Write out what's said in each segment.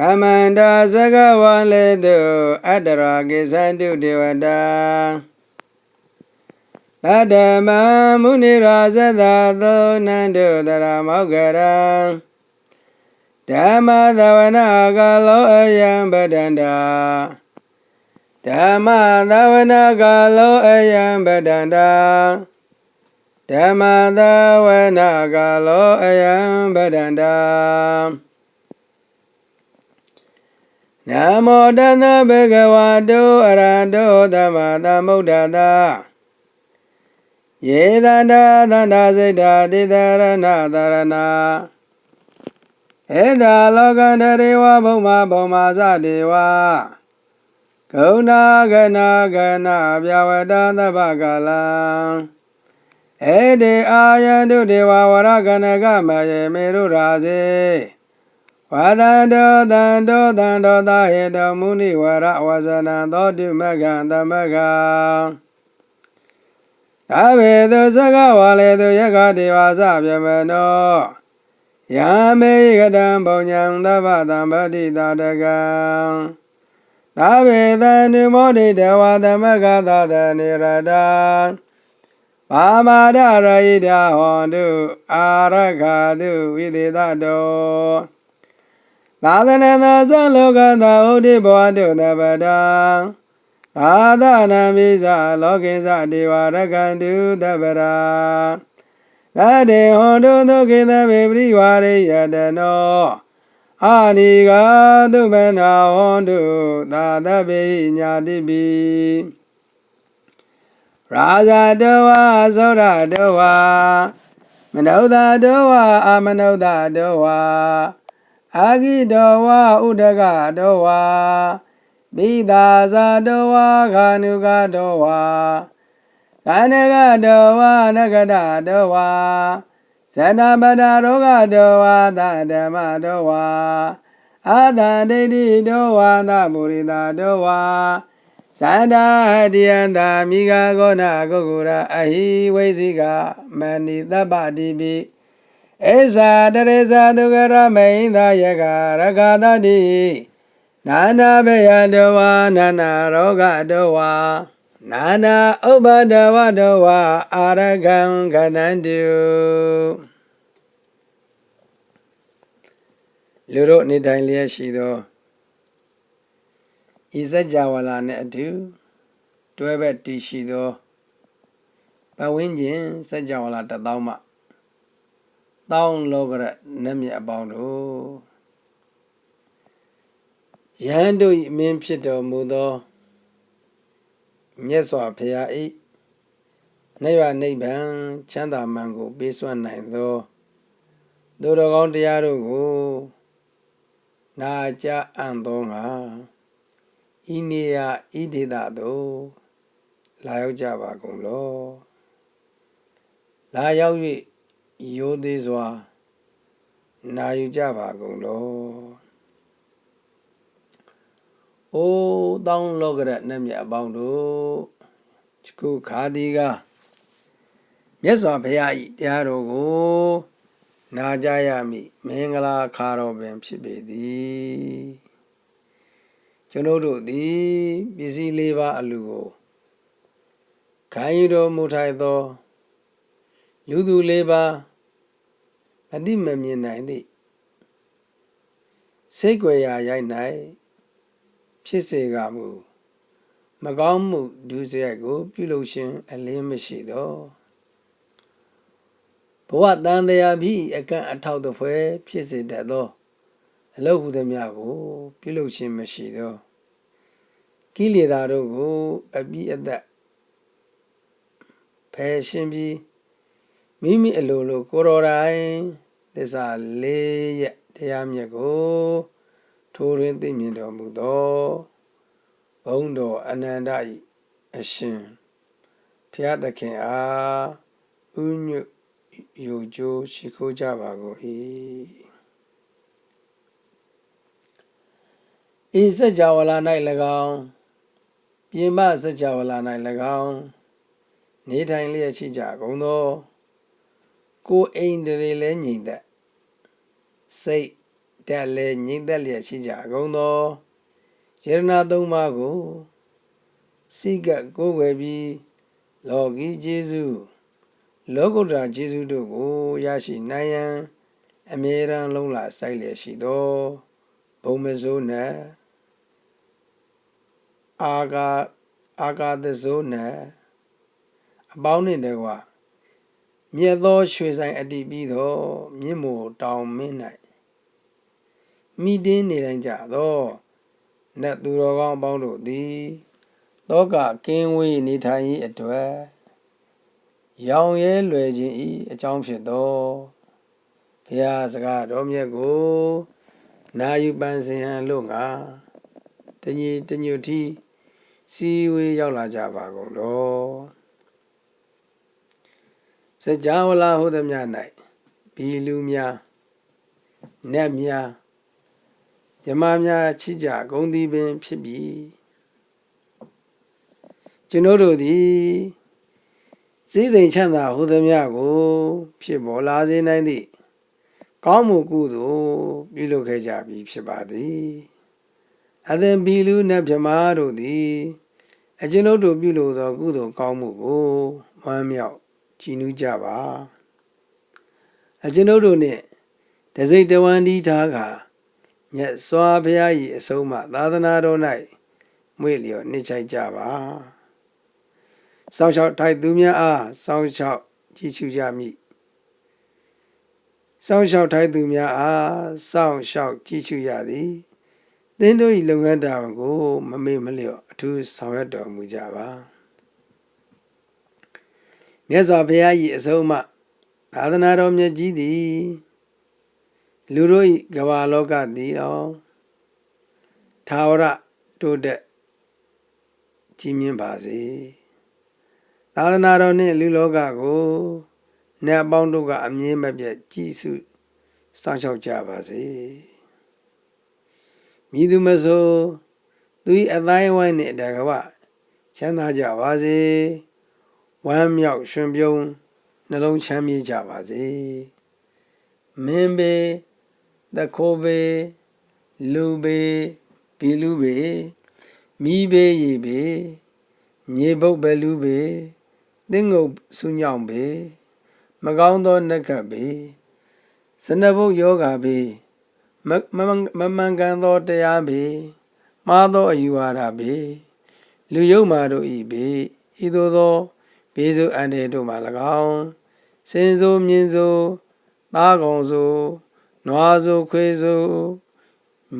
ဓမ္မန္တာသကဝါလေတုအတ္တရာကိသန္တုဒေဝတာသတ္တမံမုနိရာဇသာသောနန္တုတရမောက္ကရံဓမ္မသဝနာကလောအယံပဒန္တာဓမ္မသဝနာကလောအယံပဒန္တာဓမ္မသဝနာကလောအယံပဒန္တာ နမောတသဗုဒ္ဓဝါတောအရဟတောသမ္မာသမ္ဗုဒ္ဓတာယေသန္တာသန္တာစိတ်တာတိတရဏသရဏဧတာလောကန္တရေဝဘုံမာဘုံမာသတေဝဂုဏဂနာဂနာဗျဝတသဗ္ဗကလံဧတေအာယန္တုဒေဝဝရကနကမယေမေရုရာစေ ဝါဒန္တောတန္တောတန္တောသာဟေတောမုနိဝရဝဇနံသောတုမကံသမကံသာဝေသူသကဝါလေသူယက္ခဒေဝသဗျမနောယာမေကတံပုံညံသဗ္ဗတံပတိတာတကံသာဝေသန္တုမောဒိတဝါသမကသတနိရတံပါမာဒရဟိတဟောတုအာရခတုဝိသေတတော သာသနာသာသလောကသာဥဒိဘဝတုသဗ္ဗတံသာသနာမိဇလောကိဇဒေဝရကန္တုသဗ္ဗရာသတေဟောတုဒုက္ခိသဗေပရိဝါရိယတနောအာနိကသုမနာဟောတုသာသဗေညာတိပိရာဇတောဝါသောရတောဝါမနုဿတောဝါအာမနုဿတောဝါ အာဂိတောဝါဥဒကတောဝါမိသာဇာတောဝါခာနုကတောဝါကနကတောဝါနကတတောဝါဇဏပဒရောဂတောဝါသဓမ္မတောဝါအာသဒိဋ္ဌိတောဝါသမုရိတာတောဝါသန္တာတယန္တာမိဂဂောနာဂုဂုရအဟိဝိဇိကမဏိတပ္ပတိပိ ဧဇာတရေဇာဒုက္ခရမိန်သာယကရဂာတတိနာနာဘယတောဝါနာနာရောဂတောဝါနာနာဥပဒဝတောဝါအာရကံခဏန္တုလူတို့နေတိုင်းလျက်ရှိသောဤစัจ java လာနှင့်အတူတွဲဘက်တည်ရှိသောပဝင်းကျင်စัจ java လာတစ်သောင်းမှ တောင်းလောကရနတ်မြတ်အပေါင်းတို့ယဟန်တို့၏အမင်းဖြစ်တော်မူသောမြတ်စွာဘုရား၏နိဗ္ဗာန်နိဗ္ဗာန်ချမ်းသာမှန်ကိုပေးစွမ်းနိုင်သောသူတော်ကောင်းတရားတို့ကိုနာကြအံ့သောငါဤနေရဤဒေသသို့လာရောက်ကြပါကုန်လောလာရောက်၍ ရိုသေးစွာနာယူကြပါကုန်လောအိုးတောင်းလောကရနတ်မြတ်အပေါင်းတို့ချခုခါဒီကမြတ်စွာဘုရားဤတရားတော်ကိုနာကြရမည်မင်္ဂလာခါတော်ပင်ဖြစ်ပေသည်ကျွန်ုပ်တို့သည်ပစ္စည်းလေးပါအလူကိုခံယူတော်မူထိုက်သော လူသူလေးပါအတိမမြင်နိုင်သည့်စိတ်ွယ်ရာရိုက်၌ဖြစ်စေကမူမကောင်းမှုဒုစရိုက်ကို ပြုလုပ်ခြင်းအလင်းမရှိသောဘဝတန်တရားပြီးအကန့်အထောက်တဖွဲဖြစ်စေတတ်သောအလုတ်ဟုသည်များကို ပြုလုပ်ခြင်းမရှိသောကိလေသာတို့ကို အပြည့်အသက်ဖယ်ရှင်းပြီး မိမိအလိုလိုကိုတော်တိုင်းသစ္စာလေးရဲ့တရားမြတ်ကိုထိုးရင်းသိမြင်တော်မူသောဘုံတော်အနန္တ၏အရှင်ဖျားသခင်အားဥညွတ်ယုံကြိုးရှိခိုးကြပါကုန်၏ဤစัจ java လာ၌၎င်းပြင်မစัจ java လာ၌၎င်းနေထိုင်လျက်ရှိကြကုန်သော ကိုအိန္ဒြေလဲညီသက်စိတ်တက်လဲငြိမ့်သက်လျက်ရှိကြကုန်သောယရနာသုံးပါးကိုစိကကိုယ်ွယ်ပြီးလောကီကျေးဇူးလောကုတ္တရာကျေးဇူးတို့ကိုရရှိနိုင်ရန်အမြဲတမ်းလုံးလာစိုက်လျက်ရှိသောဘုံမစိုးနတ်အာဂါအာဂါသဇိုးနတ်အပေါင်းနှင့်တကွ မြတ်သောရွှေဆိုင်အတ္တိပြီးသောမြင့်မို့တောင်မင်း၌မိတင်းနေတိုင်းကြသောနတ်သူတော်ကောင်းအပေါင်းတို့သည်တောကကင်းဝေးနေထိုင်၏အတွက်ရောင်ရဲလွယ်ခြင်းဤအကြောင်းဖြစ်သောဘုရားစကားတော်မြတ်ကိုနာယူပန်းစင်ဟန်လို့ငါတညီတညွတ်တီစီဝေးရောက်လာကြပါကုန်တော် စကြဝဠာဟုသမျှ၌ဘီလူများနတ်များမြမများချစ်ကြဂုံသည်ပင် ဖြစ်ပြီကျွန်ုပ်တို့သည်စည်းစိမ်ချမ်းသာဟုသမျှကို ဖြစ်ပေါ်လာစေနိုင်သည့်ကောင်းမှုကုသိုလ်ပြုလုပ်ခဲ့ကြပြီဖြစ်ပါသည်အသင်ဘီလူနတ်မြမတို့သည်အကျွန်ုပ်တို့ပြုလုပ်သောကုသိုလ်ကောင်းမှုကိုမွမ်းမြောက် ကြည်နူးကြပါအကျွန်ုပ်တို့နှင့်တစိတ်တဝန္ဒီထားကမြတ်စွာဘုရား၏အဆုံးအမသာသနာတော်၌မွေ့လျော်နှိမ့်ချိုက်ကြပါစောင့်ရှောက်ထိုက်သူများအားစောင့်ရှောက်ကြည်ချူကြမည်စောင့်ရှောက်ထိုက်သူများအားစောင့်ရှောက်ကြည်ချူရသည်သင်တို့၏လုပ်ငန်းတာဝန်ကို မမေ့မလျော့အထူးဆောင်ရွက်တော်မူကြပါ မြတ်စွာဘုရား၏အဆုံးအမသာသနာတော်မြတ်ကြီးသည် လူတို့၏ကမ္ဘာလောကသည်အောင်သာဝရတိုးတက်ကြီးမြင့်ပါစေသာသနာတော်နှင့်လူလောကကိုနတ်အပေါင်းတို့ကအမြင်မပြတ်ကြည်စုစောင့်ရှောက်ကြပါစေမြည်သူမဆိုသူ၏အတိုင်းဝိုင်းနှင့်တကဝချမ်းသာကြပါစေ ဝမ်းမြောက်ရွှင်ပြုံးနှလုံးချမ်းမြေ့ကြပါစေမင်းပေတခိုးပေလူပေဘီလူပေမိပေရေပေမြေပုတ်ဘလူပေသင်းငုတ်ဆူညောင်ပေမကောင်းသောနက္ခတ်ပေစနဘုတ်ယောဂါပေမမမှန်ကန်သောတရားပေမှားသောအယူဝါဒပေလူယုတ်မာတို့ဤပေဤသို့သော ဘေးစုအန္တရာယ်တို့မှ၎င်းစင်စိုးမြင်စိုးသားကောင်စိုးနွားစိုးခွေးစိုး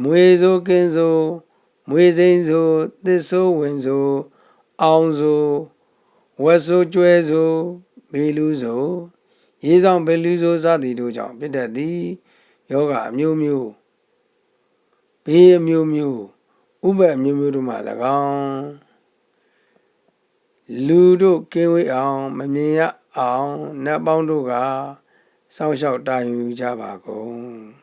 မွေစိုးကင်းစိုးမွေစိန်စိုးသစ်စိုးဝင်စိုးအောင်စိုးဝက်စိုးကျွဲစိုးဘေလူစိုးရေဆောင်ဘေလူစိုးစသည်တို့ကြောင့်ဖြစ်တတ်သည်ယောဂအမျိုးမျိုးဘေးအမျိုးမျိုးဥပ္ပအမျိုးမျိုးတို့မှ၎င်း လူတို့ကင်းဝေးအောင် မမြင်ရအောင်နတ်ပေါင်းတို့ကစောင့်ရှောက်တာယူကြပါကုန်